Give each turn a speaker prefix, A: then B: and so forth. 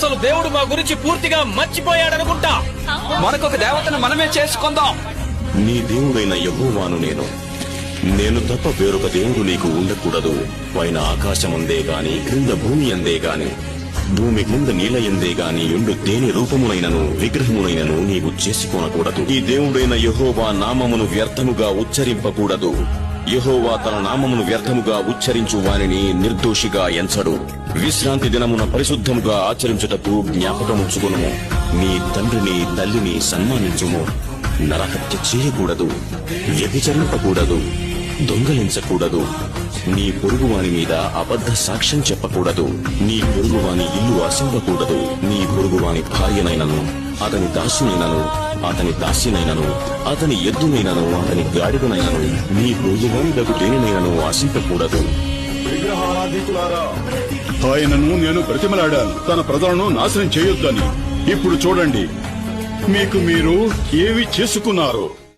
A: అసలు దేవుడు మా గురించి పూర్తిగా మర్చిపోయాడనుకుంటా.
B: మనకొక దేవతను మనమే చేసుకుందాం.
C: నీ దేవుడైన యహోవాను నేను. నేను తప్ప వేరొక దేవుడు నీకు ఉండకూడదు. పైన ఆకాశం గాని క్రింద భూమి అందే గాని భూమి కింద నీళ్ళ ఎందే గాని ఎండు దేని రూపమునైనను విగ్రహమునైనను నీవు చేసుకోనకూడదు. ఈ దేవుడైన యహోవా నామమును వ్యర్థముగా ఉచ్చరింపకూడదు. యహోవా తన నామమును వ్యర్థముగా ఉచ్చరించు వానిని నిర్దోషిగా ఎంచడు. విశ్రాంతి దినమున పరిశుద్ధముగా ఆచరించుటకు జ్ఞాపకముంచుకును నీ తండ్రిని తల్లిని సన్మానించుము. నరహత్య చేయకూడదు. వ్యభిచరింపకూడదు. దొంగలించకూడదు. నీ పొరుగువాని మీద అబద్ధ సాక్ష్యం చెప్పకూడదు. నీ పొరుగువాని ఇల్లు అసంపకూడదు నీ పొరుగువాని భార్యనైనను అతని దాసునైనను అతని దాసినైనను అతని ఎద్దునైనను అతని గాడిదనైనను నీ పొరుగువాని దగ్గు దేనినైనను ఆశింపకూడదు.
D: ఆయనను నేను ప్రతిమలాడాను తన ప్రజలను నాశనం చేయొద్దని. ఇప్పుడు చూడండి. మీకు మీరు ఏవి చేసుకున్నారు?